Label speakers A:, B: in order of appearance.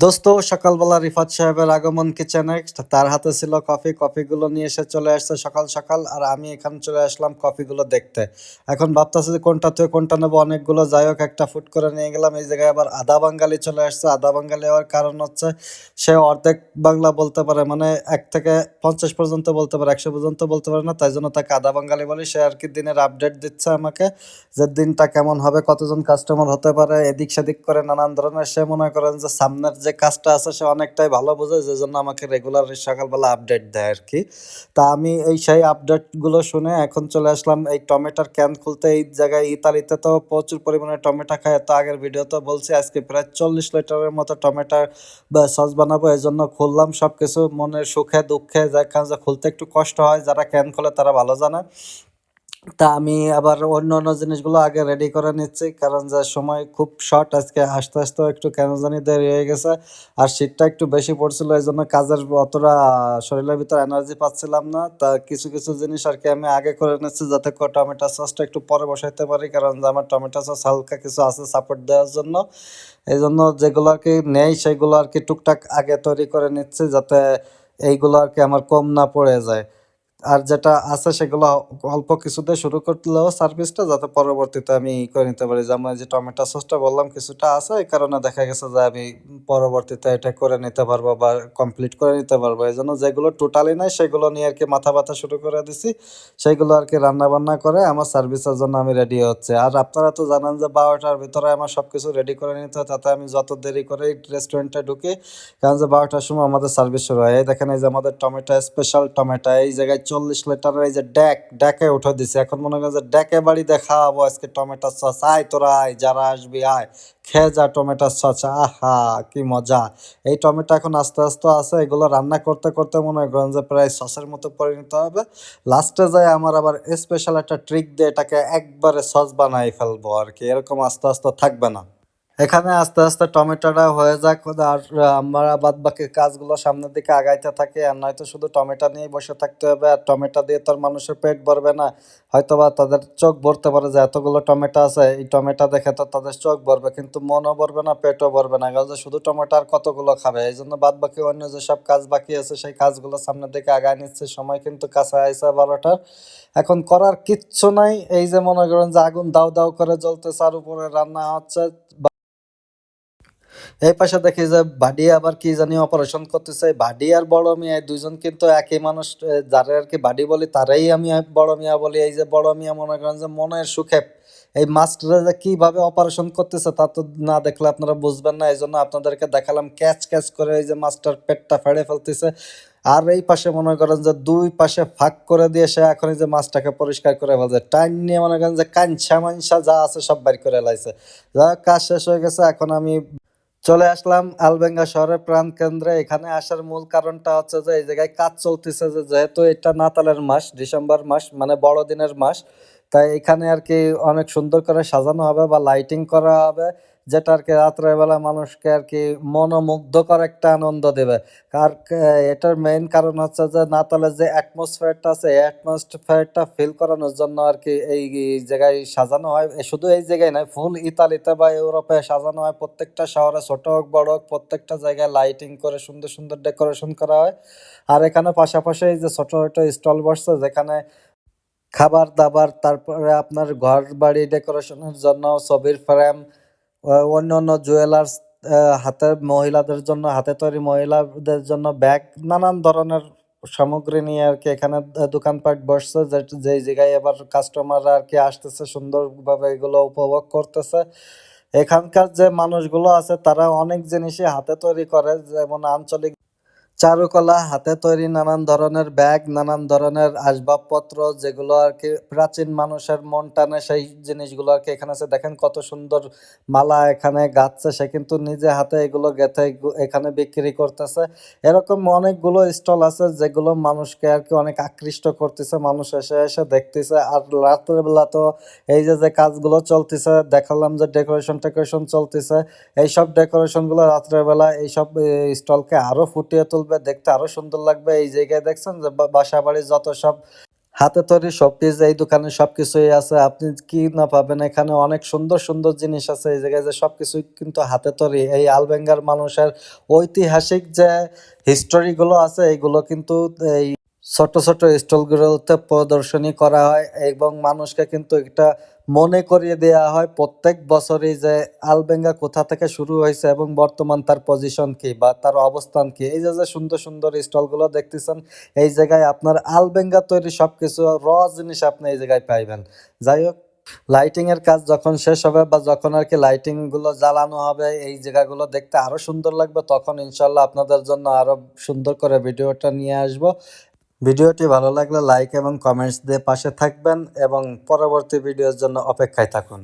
A: দোস্ত, সকালবেলা রিফাত সাহেবের আগমন কিচেনে তার হাতে ছিল কফি কফিগুলো নিয়ে এসে চলে আসছে সকাল সকাল, আর আমি এখানে চলে আসলাম কফিগুলো দেখতে। এখন ভাবতেছি যে কোনটা থেকে কোনটা নেব, অনেকগুলো যাই হোক, একটা ফুট করে নিয়ে গেলাম। এই জায়গায় আবার আদা বাঙ্গালি চলে আসছে। আদা বাঙ্গালি হওয়ার কারণ হচ্ছে, সে অর্ধেক বাংলা বলতে পারে মানে এক থেকে পঞ্চাশ পর্যন্ত বলতে পারে, একশো পর্যন্ত বলতে পারে না। তাই জন্য তাকে আদা বাঙ্গালি বলি। সে আর কি দিনের আপডেট দিচ্ছে আমাকে, যে দিনটা কেমন হবে, কতজন কাস্টমার হতে পারে, এদিক সেদিক করে নানান ধরনের। সে মনে করেন যে সামনের যে কাজটা আছে সে অনেকটাই ভালো বোঝে, যে জন্য আমাকে রেগুলার সকালবেলা আপডেট দেয় আর কি তা আমি এই সেই আপডেটগুলো শুনে এখন চলে আসলাম এই টমেটোর ক্যান খুলতে। এই জায়গায় ইতালিতে তো প্রচুর পরিমাণে টমেটো খায়, তো আগের ভিডিওতে বলছি, আজকে প্রায় চল্লিশ লিটারের মতো টমেটোর সস বানাবো, এই জন্য খুললাম সব কিছু মনের সুখে, দুঃখে, যে খুলতে একটু কষ্ট হয়, যারা ক্যান খোলে তারা ভালো জানে। তা আমি আবার অন্য অন্য জিনিসগুলো আগে রেডি করে নিচ্ছি, কারণ যে সময় খুব শর্ট আজকে, আস্তে আস্তে একটু কেন জানি দেরি হয়ে গেছে। আর শীতটা একটু বেশি পড়ছিল এই জন্য কাজের অতটা শরীরের ভিতর এনার্জি পাচ্ছিলাম না। তা কিছু কিছু জিনিস আর কি আমি আগে করে নিচ্ছি, যাতে করে টমেটো সসটা একটু পরে বসাইতে পারি, কারণ যে আমার টমেটো সস হালকা কিছু আছে সাপোর্ট দেওয়ার জন্য। এই জন্য যেগুলো আর কি নেই, সেগুলো আর কি টুকটাক আগে তৈরি করে নিচ্ছি, যাতে এইগুলো আর কি আমার কম না পড়ে যায়। আর যেটা আছে সেগুলো অল্প কিছুতে শুরু করলেও সার্ভিসটা যাতে পরবর্তীতে আমি করে নিতে পারি। যেমন যে টমেটো সসটা বললাম, কিছুটা আছে, এই কারণে দেখা গেছে যে আমি পরবর্তীতে এটা করে নিতে পারব বা কমপ্লিট করে নিতে পারব। এই জন্য যেগুলো টোটালি নাই, সেগুলো নিয়ে আর কি মাথা ব্যথা শুরু করে দিছি। সেইগুলো আর কি রান্না বান্না করে আমার সার্ভিসের জন্য আমি রেডি হচ্ছে। আর আপনারা তো জানেন যে বারোটার ভিতরে আমার সব কিছু রেডি করে নিতে হয়, তাতে আমি যত দেরি করে রেস্টুরেন্টে ঢুকি, কারণ যে বারোটার সময় আমাদের সার্ভিস শুরু হয়। এই দেখেন এই যে আমাদের টমেটো স্পেশাল টমেটো, এই জায়গায় চল্লিশ লিটারের এই যে ড্যাক ড্যাকে উঠে দিছে। এখন মনে করেন যে ড্যাকে বাড়িতে খাওয়াবো আজকে টমেটো সস। আয় তোরা আয়, যারা আসবি আয়। খেয়ে যা টমেটো সস। আহা, কি মজা। এই টমেটো এখন আস্তে আস্তে আছে, এগুলো রান্না করতে করতে মনে করেন যে প্রায় সসের মতো পরিণত হবে। লাস্টে যায় আমার আবার স্পেশাল একটা ট্রিক দিয়ে এটাকে একবারে সস বানাই ফেলব আর কি। এরকম আস্তে আস্তে থাকবে না। এখানে আস্তে আস্তে টমেটোটা হয়ে যাক, আর আমরা বাদ বাকি কাজগুলো সামনের দিকে আগাইতে থাকি। আর নয়তো শুধু টমেটো নিয়ে বসে থাকতে হবে। আর টমেটো দিয়ে তোর মানুষের পেট ভরবে না। হয়তো বা তাদের চোখ ভরতে পারে যে এতগুলো টমেটো আছে। এই টমেটো দেখে তো তাদের চোখ ভরবে, কিন্তু মনও ভরবে না, পেটও ভরবে না। কারণ শুধু টমেটো আর কতগুলো খাবে? এই জন্য বাদ বাকি অন্য যেসব কাজ বাকি আছে, সেই কাজগুলো সামনের দিকে আগায় নিচ্ছে। সময় কিন্তু কাছে আইসা বারোটার। এখন করার কিচ্ছু নাই। এই যে মনে করেন যে আগুন দাউ দাউ করে জ্বলতেছে, আর উপরে রান্না হচ্ছে। এই পাশে দেখি যে বাডি আবার কি জানি অপারেশন করতেছে। বাডি আর বড় মিয়া দুইজন কিন্তু একই মানুষ যারা আর কি বাডি বলি, তারাই আমি বড় মিয়া বলি। এই যে বড় মিয়া মনে করেন যে মনের সুখে, এই মাস্টারে যে কীভাবে অপারেশন করতেছে তা তো না দেখলে আপনারা বুঝবেন না। এই জন্য আপনাদেরকে দেখালাম ক্যাচ ক্যাচ করে এই যে মাস্টার পেটটা ফেড়ে ফেলতেছে। আর এই পাশে মনে করেন যে দুই পাশে ফাঁক করে দিয়ে সে এখন এই যে মাছটাকে পরিষ্কার করে ফেলছে। টাইম নিয়ে মনে করেন যে কাঞ্চা মাঞ্চা যা আছে সব বাইর করে লাইছে। যা কাজ শেষ হয়ে গেছে। এখন আমি চলে আসলাম আলবেঙ্গা শহরের প্রাণ কেন্দ্রে। এখানে আসার মূল কারণটা হচ্ছে যে, এই জায়গায় কাজ চলতেছে যে, যেহেতু এটা নাতালের মাস, ডিসেম্বর মাস মানে বড়দিনের মাস, তাই এখানে আর কি অনেক সুন্দর করে সাজানো হবে বা লাইটিং করা হবে। যেটা আর কি রাত্রেবেলা মানুষকে আর কি মনোমুগ্ধকর একটা আনন্দ দেবে। আর এটার মেইন কারণ হচ্ছে যে নাতালের যে অ্যাটমসফিয়ারটা আছে অ্যাটমসফিয়ারটা ফিল করানোর জন্য আর কি এই এই জায়গায় সাজানো হয়। শুধু এই জায়গায় নয় ফুল ইতালিতে বা ইউরোপে সাজানো হয়। প্রত্যেকটা শহরে ছোট হোক, বড় হোক, প্রত্যেকটা জায়গায় লাইটিং করে সুন্দর সুন্দর ডেকোরেশন করা হয়। আর এখানে পাশাপাশি এই যে ছোট ছোট স্টল বসছে, যেখানে খাবার দাবার তারপরে আপনার ঘর বাড়ি ডেকোরেশনের জন্য ছবির ফ্রেম অন্য অন্য জুয়েলার্স হাতে মহিলাদের জন্য, হাতে তৈরি মহিলাদের জন্য ব্যাগ নানান ধরনের সামগ্রী নিয়ে আর কি এখানে দোকানপাট বসছে, যে, যেই জায়গায় এবার কাস্টমাররা আর কি আসতেছে, সুন্দরভাবে এগুলো উপভোগ করতেছে। এখানকার যে মানুষগুলো আছে, তারা অনেক জিনিসই হাতে তৈরি করে, যেমন আঞ্চলিক চারুকলা, হাতে তৈরি নানান ধরনের ব্যাগ, নানান ধরনের আসবাবপত্র, যেগুলো আর কি প্রাচীন মানুষের মন টানে, সেই জিনিসগুলো আর কি এখানে আছে। দেখেন কত সুন্দর মালা এখানে গাচ্ছে সে কিন্তু নিজে হাতে এগুলো গেথে এখানে বিক্রি করতেছে। এরকম অনেকগুলো স্টল আছে, যেগুলো মানুষকে আর কি অনেক আকৃষ্ট করতেছে, মানুষ এসে এসে দেখতেছে। আর রাতের বেলা তো এই যে যে কাজগুলো চলতেছে, দেখালাম যে ডেকোরেশন টেকোরেশন চলতেছে, এইসব ডেকোরেশনগুলো রাত্রের বেলা এইসব স্টলকে আরও ফুটিয়ে তুলবে দেখতে আরও সুন্দর লাগবে। এই জায়গায় দেখছেন যে বাসা বাড়ির যত সব হাতে তৈরি শোপিস এই দোকানে সবকিছুই আছে। আপনি কি না পাবেন? এখানে অনেক সুন্দর সুন্দর জিনিস আছে এই জায়গায় যে সবকিছুই কিন্তু হাতে তৈরি। এই আলবেঙ্গার মানুষের ঐতিহাসিক যে হিস্টোরিগুলো আছে, এইগুলো কিন্তু এই ছোট ছোট স্টলগুলোতে প্রদর্শনী করা হয় এবং মানুষকে কিন্তু এটা মনে করিয়ে দেওয়া হয় প্রত্যেক বছরই যে আলবেঙ্গা কোথা থেকে শুরু হয়েছে এবং বর্তমান তার পজিশন কি বা তার অবস্থান কি। এই যে যে সুন্দর সুন্দর স্টলগুলো দেখতেছেন, এই জায়গায় আপনার আলবেঙ্গা তৈরি সবকিছু র জিনিস আপনি এই জায়গায় পাইবেন। যাই হোক লাইটিং এর কাজ যখন শেষ হবে বা যখন আর কি লাইটিংগুলো জ্বালানো হবে, এই জায়গাগুলো দেখতে আরও সুন্দর লাগবে, তখন ইনশাল্লাহ আপনাদের জন্য আরও সুন্দর করে ভিডিওটা নিয়ে আসব। ভিডিওটি ভালো লাগলে লাইক এবং কমেন্টস দিয়ে পাশে থাকবেন এবং পরবর্তী ভিডিওর জন্য অপেক্ষায় থাকুন।